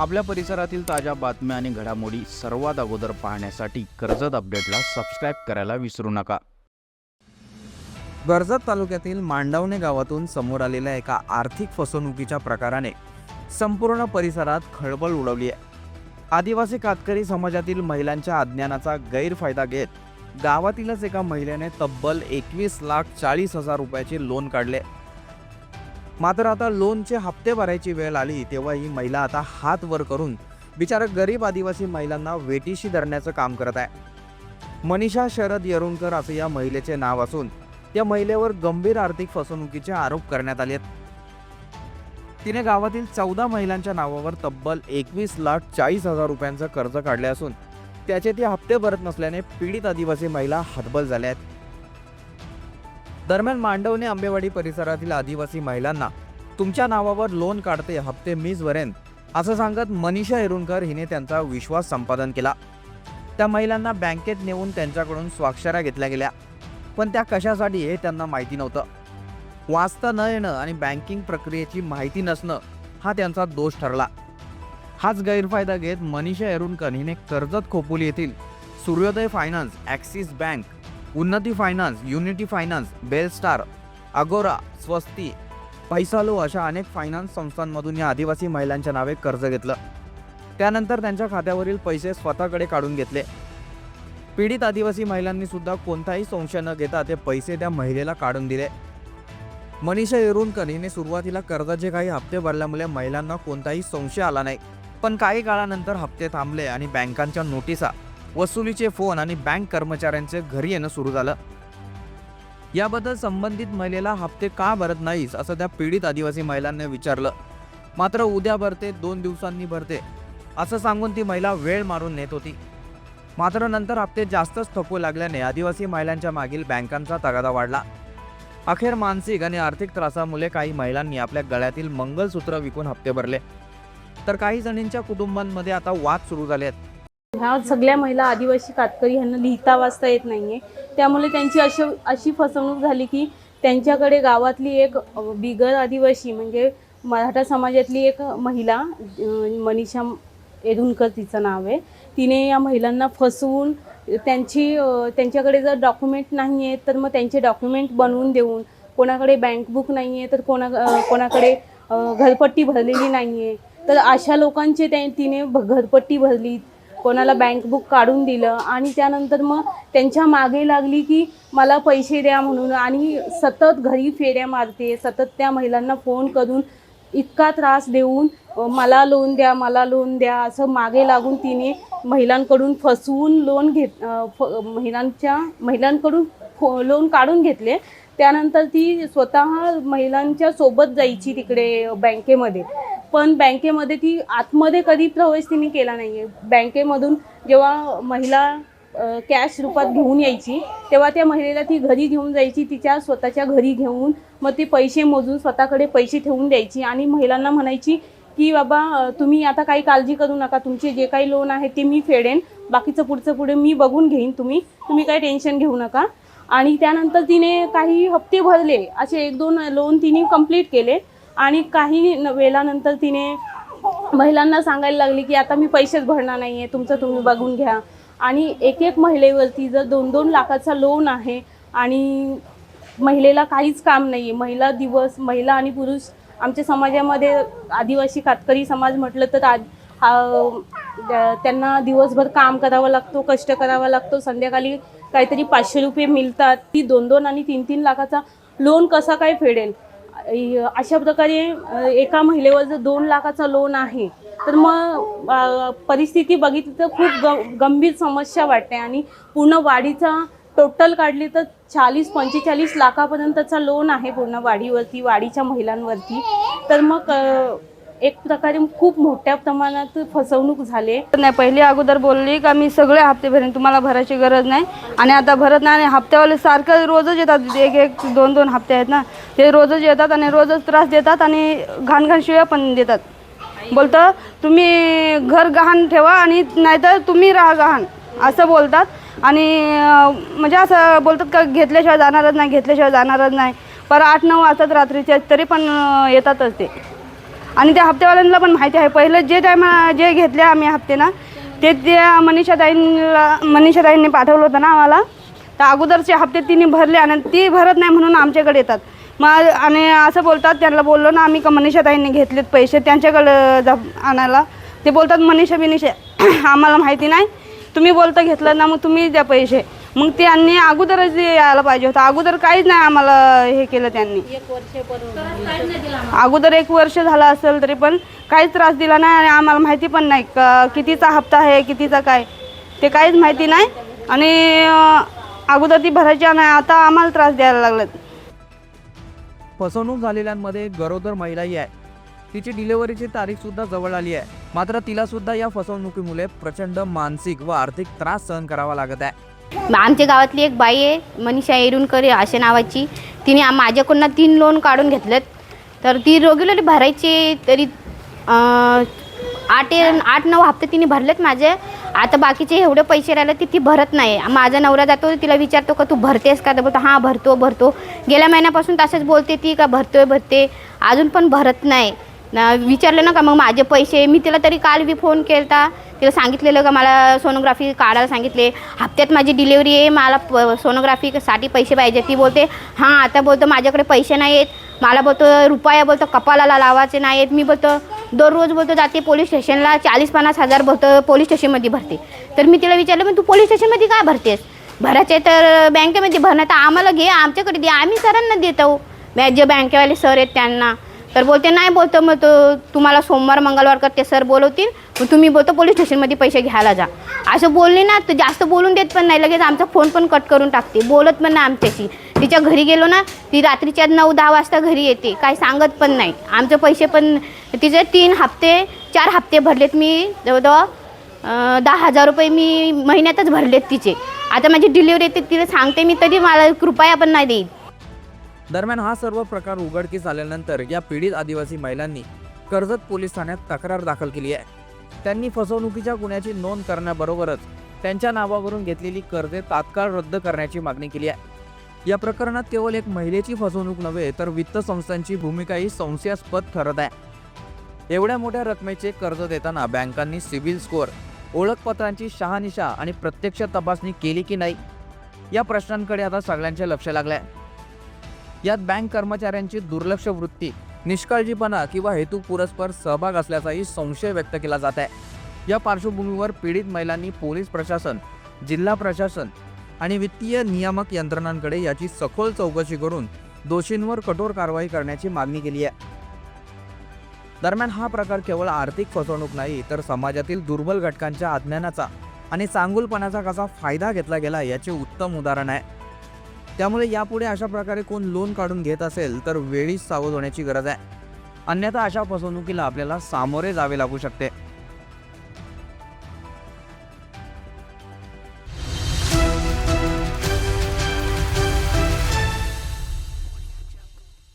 आपल्या परिसरातील ताज्या बातम्या आणि घडामोडी सर्वात अगोदर पाहण्यासाठी कर्जत अपडेटला सबस्क्राईब करायला विसरू नका. कर्जत तालुक्यातील मांडवणे गावातून समोर आलेल्या एका आर्थिक फसवणुकीच्या प्रकाराने संपूर्ण परिसरात खळबळ उडवली आहे. आदिवासी कातकरी समाजातील महिलांच्या अज्ञानाचा गैरफायदा घेत गावातीलच एका महिलेने तब्बल एकवीस लाख चाळीस हजार रुपयाचे लोन काढले. मात्र आता लोनचे हप्ते भरायची वेळ आली तेव्हा ही महिला आता हात वर करून बिचारा गरीब आदिवासी महिलांना वेटीशी धरण्याचं काम करत आहे. मनीषा शरद येरुणकर असं या महिलेचे नाव असून त्या महिलेवर गंभीर आर्थिक फसवणुकीचे आरोप करण्यात आले आहेत. तिने गावातील चौदा महिलांच्या नावावर तब्बल एकवीस लाख चाळीस हजार रुपयांचं कर्ज काढले असून त्याचे ते हप्ते भरत नसल्याने पीडित आदिवासी महिला हतबल झाल्या आहेत. दरम्यान मांडवने आंबेवाडी परिसरातील आदिवासी महिलांना तुमच्या नावावर लोन काढते हप्ते मीच भरेन असं सांगत मनीषा एरुणकर हिने त्यांचा विश्वास संपादन केला. त्या महिलांना बँकेत नेऊन त्यांच्याकडून स्वाक्षऱ्या घेतल्या गेल्या पण त्या कशासाठी हे त्यांना माहिती नव्हतं. वाचता न येणं आणि बँकिंग प्रक्रियेची माहिती नसणं हा त्यांचा दोष ठरला. हाच गैरफायदा घेत मनीषा एरुणकर हिने कर्जत खोपोली येथील Suryoday finance Axis bank Unnati finance Unity finance Belstar Agora Swasti Paisalo अशा अनेक फायनान्स संस्थांमधून या आदिवासी महिलांच्या नावे कर्ज घेतलं. त्यानंतर त्यांच्या खात्यावरील पैसे स्वतःकडे काढून घेतले. पीडित आदिवासी महिलांनी सुद्धा कोणताही संशय न घेता ते पैसे त्या महिलेला काढून दिले. मनीषा येरुणकर हिने सुरुवातीला कर्जाचे काही हप्ते भरल्यामुळे महिलांना कोणताही संशय आला नाही. पण काही काळानंतर हप्ते थांबले आणि बँकांच्या नोटिसा वसुलीचे फोन आणि बँक कर्मचाऱ्यांचे घरी येणं सुरू झालं. याबद्दल संबंधित महिलेला हप्ते का भरत नाहीस असं त्या पीडित आदिवासी महिलांनी विचारलं. मात्र उद्या भरते दोन दिवसांनी भरते असं सांगून ती महिला वेळ मारून नेत होती. मात्र नंतर हप्ते जास्तच थकू लागल्याने आदिवासी महिलांच्या मागील बँकांचा तगादा वाढला. अखेर मानसिक आणि आर्थिक त्रासामुळे काही महिलांनी आपल्या गळ्यातील मंगलसूत्र विकून हप्ते भरले. तर काही जणींच्या कुटुंबांमध्ये आता वाद सुरू झाले आहेत ह्या सगळ्या महिला आदिवासी कातकरी ह्यांना लिहिता वाचता येत नाही आहे त्यामुळे त्यांची अशी अशी फसवणूक झाली की त्यांच्याकडे गावातली एक बिगर आदिवासी म्हणजे मराठा समाजातली एक महिला मनीषा एरुणकर तिचं नाव आहे. तिने या महिलांना फसवून त्यांची त्यांच्याकडे जर डॉक्युमेंट नाही आहेत तर मग त्यांचे डॉक्युमेंट बनवून देऊन कोणाकडे बँक बुक नाही आहे तर कोणा कोणाकडे घरपट्टी भरलेली नाही आहे तर अशा लोकांचे त्या तिने भ- घरपट्टी भरली. कोणाला बँक बुक काढून दिलं आणि त्यानंतर मग त्यांच्या मागे लागली की मला पैसे द्या म्हणून आणि सतत घरी फेऱ्या मारते सतत त्या महिलांना फोन करून इतका त्रास देऊन मला लोन द्या मला लोन द्या असं मागे लागून तिने महिलांकडून फसवून लोन घेत फ महिलांच्या महिलांकडून फो लोन काढून घेतले. त्यानंतर ती स्वतः महिलांच्या सोबत जायची तिकडे बँकेमध्ये पण बँकेमध्ये ती आतमध्ये कधी प्रवेश तिने केला नाही आहे बँकेमधून जेव्हा महिला कॅश रूपात घेऊन यायची तेव्हा त्या महिलेला ती घरी घेऊन जायची तिच्या स्वतःच्या घरी घेऊन मग ती पैसे मोजून स्वतःकडे पैसे ठेवून द्यायची आणि महिलांना म्हणायची की बाबा तुम्ही आता काही काळजी करू नका तुमचे जे काही लोन आहे ते मी फेडेन बाकीचं पुढचं पुढे मी बघून घेईन तुम्ही तुम्ही काही टेन्शन घेऊ नका. आणि त्यानंतर तिने काही हप्ते भरले असे एक दोन लोन तिने कंप्लीट केले. आणि काही न- वेळानंतर तिने महिलांना सांगायला लागली की आता मी पैसेच भरणार नाही आहे तुमचं तुम्ही बघून घ्या. आणि एक एक महिलेवरती जर दोन दोन लाखाचा लोन आहे आणि महिलेला काहीच काम नाही आहे महिला दिवस महिला आणि पुरुष आमच्या समाजामध्ये आदिवासी कातकरी समाज म्हटलं तर आ- हा- त्यांना दिवसभर काम करावा लागतो कष्ट करावा लागतो संध्याकाळी काहीतरी पाचशे रुपये मिळतात. ती दोन दोन आणि तीन तीन लाखाचा लोन कसा काय फेडेल? अशा प्रकारे एका महिलेवर जर दोन लाखाचा लोन आहे तर मग परिस्थिती बघितली तर खूप ग गंभीर समस्या वाटते. आणि पूर्ण वाढीचा टोटल काढली तर चाळीस पंचेचाळीस लाखापर्यंतचा लोन आहे पूर्ण वाढीवरती वाढीच्या महिलांवरती. तर मग एक प्रकारे खूप मोठ्या प्रमाणात फसवणूक झाले नाही पहिले अगोदर बोलली का मी सगळे हप्ते भरेन तुम्हाला भरायची गरज नाही. आणि आता भरत नाही आणि हप्त्यावाले सारखं रोजच येतात. एक एक दोन दोन हप्ते आहेत ना. ते रोजच येतात आणि रोजच त्रास देतात आणि घाण घाण शिव्या पण देतात. बोलतं तुम्ही घर गहाण ठेवा आणि नाहीतर तुम्ही राहा गहाण. असं बोलतात. आणि म्हणजे असं बोलतात का घेतल्याशिवाय जाणारच नाही घेतल्याशिवाय जाणारच नाही. पर आठ नऊ वाजतात रात्रीचे तरी पण येतातच ते. आणि त्या हप्तेवाल्यांना पण माहिती आहे. पहिलं जे टाईम जे घेतले आम्ही हप्ते ना ते त्या मनीषाताईंना मनीषाताईंनी पाठवलं होतं ना आम्हाला. तर अगोदरचे हप्ते तिने भरले आणि ती भरत नाही म्हणून आमच्याकडे येतात. मग आणि असं बोलतात त्यांना बोललो ना आम्ही का मनीषाताईंनी घेतलेत पैसे त्यांच्याकडं जा आणायला. ते बोलतात मनीषा बिनीषा आम्हाला माहिती नाही. तुम्ही बोलता घेतलं ना मग तुम्ही द्या पैसे. मग त्यांनी अगोदरच यायला पाहिजे होतं. अगोदर काहीच नाही आम्हाला हे केलं त्यांनी. अगोदर एक वर्ष झालं असेल तरी पण काहीच त्रास दिला नाही आणि आम्हाला माहिती पण नाही का कितीचा हप्ता आहे कितीचा काय. ते काहीच माहिती नाही. आणि अगोदर ती भरायची नाही आता आम्हाला त्रास द्यायला लागलेत. फसवणूक झालेल्यांमध्ये गरोदर महिलाही आहे. तिची डिलिव्हरीची तारीख सुद्धा जवळ आली आहे. मात्र तिला सुद्धा या फसवणुकीमुळे प्रचंड मानसिक व आर्थिक त्रास सहन करावा लागत आहे. आमच्या गावातली एक बाई आहे मनीषा एरुणकर अशा नावाची. तिने आम- माझ्याकडून तीन लोन काढून घेतलेत. तर ती रेग्युलरली भरायची तरी आठ आठ नऊ हप्ते तिने भरलेत माझे. आता बाकीचे एवढे पैसे राहिले ते ती भरत नाही. माझा नवरा जातो तिला विचारतो का तू भरतेस का? तर बोलतो हां भरतो भरतो. गेल्या महिन्यापासून तसंच बोलते ती का भरतोय भरते. अजून पण भरत नाही. ना विचारलं ना का मग माझे पैसे? मी तिला तरी काल बी फोन केला तिला सांगितलेलं का मला सोनोग्राफी काढायला सांगितले. हप्त्यात माझी डिलेवरी आहे मला प सोनोग्राफीसाठी पैसे पाहिजे. ती बोलते हां आता बोलतो माझ्याकडे पैसे नाही आहेत मला बोलतो रुपया बोलतो कपालाला लावायचे नाही आहेत मी बोलतो दररोज बोलतो जाते पोलीस स्टेशनला चाळीस पन्नास हजार बोलतो पोलीस स्टेशनमध्ये भरते. तर मी तिला विचारलं पण तू पोलीस स्टेशनमध्ये काय भरतेस? भरायचे तर बँकेमध्ये भरणं तर आम्हाला घे आमच्याकडे दे. आम्ही सरांना देतो. बॅ जे बँकेवाले सर आहेत त्यांना. तर बोलते नाही बोलतो. मग तो तुम्हाला सोमवार मंगळवार करते ते सर बोलवतील. मग तुम्ही बोलतो पोलीस स्टेशनमध्ये पैसे घ्यायला जा. असं बोलले ना तर जास्त बोलून देत पण नाही. लगेच आमचा फोन पण कट करून टाकते. बोलत पण नाही आमच्याशी. तिच्या घरी गेलो ना ती रात्रीच्या नऊ दहा वाजता घरी येते. काय सांगत पण नाही. आमचे पैसे पण तिचे तीन हप्ते चार हप्ते भरलेत मी. जवळजवळ दहा हजार रुपये मी महिन्यातच भरलेत तिचे. आता माझी डिलिव्हरी येते तिला सांगते मी तरी मला कृपया पण नाही देईल. दरम्यान हा सर्व प्रकार उघडकीस आल्यानंतर या पीडित आदिवासी महिलांनी कर्जत पोलीस ठाण्यात तक्रार दाखल केली आहे. त्यांनी फसवणुकीच्या गुन्ह्याची नोंद करण्याबरोबरच त्यांच्या नावावरून घेतलेली कर्जे तात्काळ रद्द करण्याची मागणी केली आहे. या प्रकरणात केवळ एक महिलेची फसवणूक नव्हे तर वित्त संस्थांची भूमिकाही संशयास्पद ठरत आहे. एवढ्या मोठ्या रकमेचे कर्ज देताना बँकांनी सिबिल स्कोअर ओळखपत्रांची शहानिशा आणि प्रत्यक्ष तपासणी केली की नाही या प्रश्नांकडे आता सगळ्यांचे लक्ष लागले आहे यात बँक कर्मचाऱ्यांची दुर्लक्ष वृत्ती निष्काळजीपणा किंवा हेतू पुरस्पर सहभाग असल्याचाही संशय व्यक्त केला जात आहे. या पार्श्वभूमीवर पीडित महिलांनी पोलीस प्रशासन जिल्हा प्रशासन आणि वित्तीय नियामक यंत्रणांकडे याची सखोल चौकशी करून दोषींवर कठोर कारवाई करण्याची मागणी केली आहे. दरम्यान हा प्रकार केवळ आर्थिक फसवणूक नाही तर समाजातील दुर्बल घटकांच्या अज्ञानाचा आणि चांगुलपणाचा कसा फायदा घेतला गेला याचे उत्तम उदाहरण आहे. त्यामुळे यापुढे अशा प्रकारे कोण लोन काढून घेत असेल तर वेळीच सावध होण्याची गरज आहे. अन्यथा अशा फसवणुकीला आपल्याला सामोरे जावे लागू शकते.